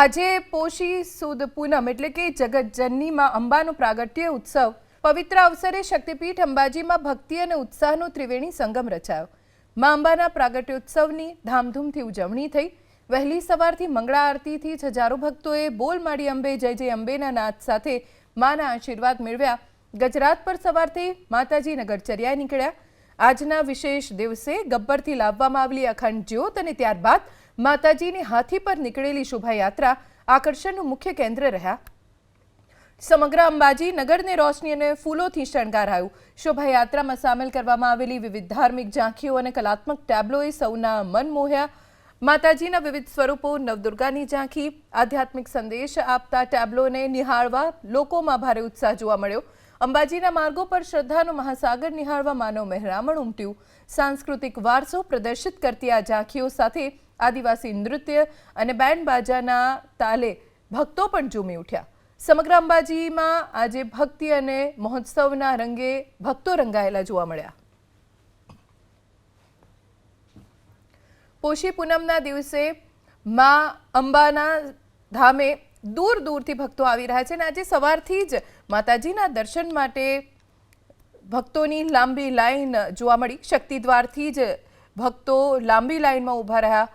આજે પોષી સુદ પૂનમ એટલે કે જગતજનનીમાં અંબાનો પ્રાગટ્ય ઉત્સવ પવિત્ર અવસરે શક્તિપીઠ અંબાજીમાં ભક્તિ અને ઉત્સાહનો ત્રિવેણી સંગમ રચાયો. મા અંબાના પ્રાગટ્ય ઉત્સવની ધામધૂમથી ઉજવણી થઈ. વહેલી સવારથી મંગળા આરતીથી જ હજારો ભક્તોએ બોલ માડી અંબે, જય જય અંબેના નાદ સાથે માના આશીર્વાદ મેળવ્યા. ગજરાત પર સવારથી માતાજી નગરચર્યાએ નીકળ્યા. આજના વિશેષ દિવસે ગબ્બરથી લાવવામાં આવેલી અખંડ જ્યોત અને ત્યારબાદ માતાજીની હાથી પર નીકળેલી શોભાયાત્રા આકર્ષણનું મુખ્ય કેન્દ્ર રહ્યા. સમગ્ર અંબાજી નગરને રોશની અને ફૂલોથી શણગારાયું. શોભાયાત્રામાં સામેલ કરવામાં આવેલી વિવિધ ધાર્મિક ઝાંખીઓ અને કલાત્મક ટેબ્લોએ સૌના મન મોહ્યા. માતાજીના વિવિધ સ્વરૂપો, નવદુર્ગાની ઝાંખી, આધ્યાત્મિક સંદેશ આપતા ટેબ્લોને નિહાળવા લોકોમાં ભારે ઉત્સાહ જોવા મળ્યો. અંબાજીના માર્ગો પર શ્રદ્ધાનો મહાસાગર નિહાળવા માનવ મહેરામણ ઉમટ્યું. સાંસ્કૃતિક વારસો પ્રદર્શિત કરતી આ ઝાંખીઓ સાથે આદિવાસી નૃત્ય અને બેન્ડ બાજાના તાલે ભક્તો પણ ઝૂમી ઉઠ્યા. સમગ્ર અંબાજીમાં આજે ભક્તિ અને મહોત્સવના રંગે ભક્તો રંગાયેલા જોવા મળ્યા. પોષી પૂનમના દિવસે મા અંબાના ધામે દૂર દૂરથી ભક્તો આવી રહ્યા છે અને આજે સવારથી જ માતાજીના દર્શન માટે ભક્તોની લાંબી લાઈન જોવા મળી. શક્તિદ્વારથી જ ભક્તો લાંબી લાઈનમાં ઊભા રહ્યા